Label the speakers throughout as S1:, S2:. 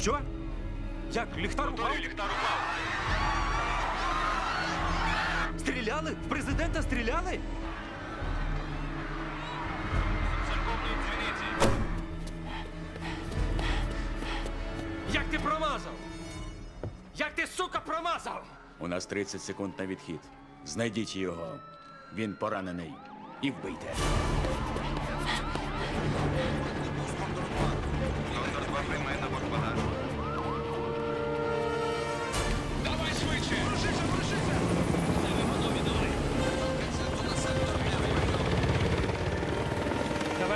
S1: Що? Як ліхтар упав?
S2: Ліхтар упав.
S1: Стріляли? В президента стріляли?
S2: Церковної дзвіниці.
S1: Як ти промазав? Як ти, сука, промазав?
S3: У нас 30 секунд на відхід. Знайдіть його. Він поранений. І вбийте.
S2: Доктор 2 приймає на борт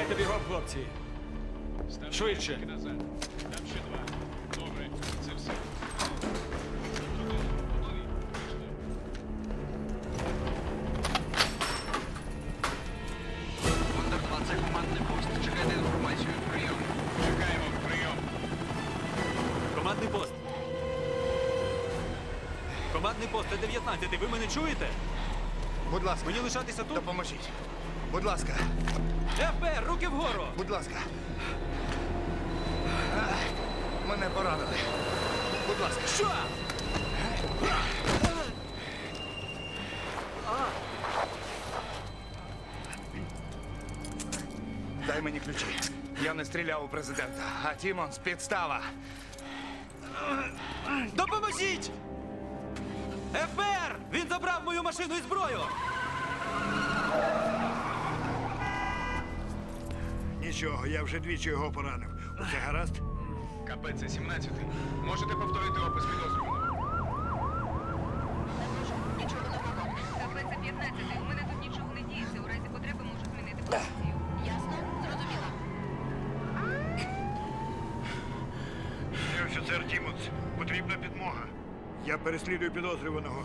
S1: Давайте бігом, хлопці. Швидше.
S4: Назад. Там ще два. Добре, це все.
S5: Кондор 2, це командний пост. Чекайте інформацію. Прийом.
S4: Чекаємо, прийом.
S1: Командний пост. Командний пост, це 19. Ви мене чуєте?
S6: Будь ласка,
S1: Мені лишатися тут?
S6: допоможіть. Будь ласка,
S1: ФБР, руки вгору!
S6: будь ласка. Мене поранили. Будь ласка.
S1: Що?
S6: Дай мені ключі. Я не стріляв у президента, а Тімонс підстава.
S1: Допоможіть! ФБР! Він забрав мою машину і зброю!
S7: Нічого, я вже двічі його поранив. Усе гаразд?
S4: КП це 17. Можете повторити опис підозрюваного?
S8: Нічого нового. КП це 15. У мене тут нічого не діється. У разі потреби можу змінити позицію. Ясно? Зрозуміла.
S7: Це офіцер Тімонс. Потрібна підмога. Я переслідую підозрюваного.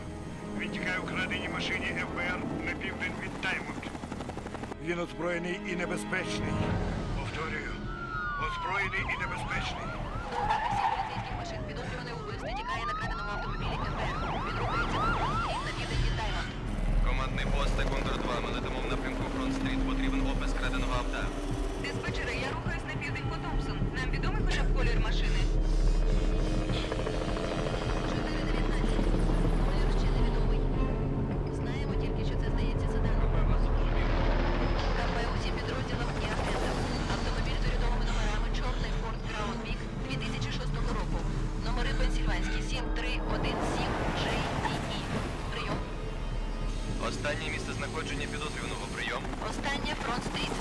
S7: Він тікає у краденій машині ФБР на південь від Таймонт. Він озброєний і небезпечний. Повторюю, озброєний і небезпечний.
S8: До уваги всіх машин. Підозрюваний у вбивстві тікає на краденому автомобілі КПР.
S2: Останнє місце знаходження підозрюваного. Прийом.
S8: Останнє фронт стріт.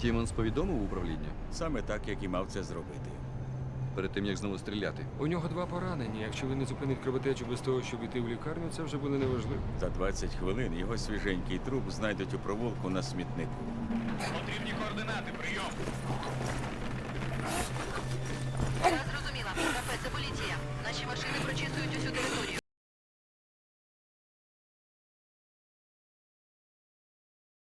S9: Тімонс повідомив управління
S3: Саме так, як і мав це зробити.
S9: перед тим, як знову стріляти.
S10: У нього два поранення. Якщо він не зупинить кровотечу без того, щоб йти в лікарню, це вже буде неважливо.
S3: За 20 хвилин його свіженький труп знайдуть у провулку на смітнику.
S4: Потрібні координати, прийом.
S8: Зрозуміла. КП, це поліція. Наші машини.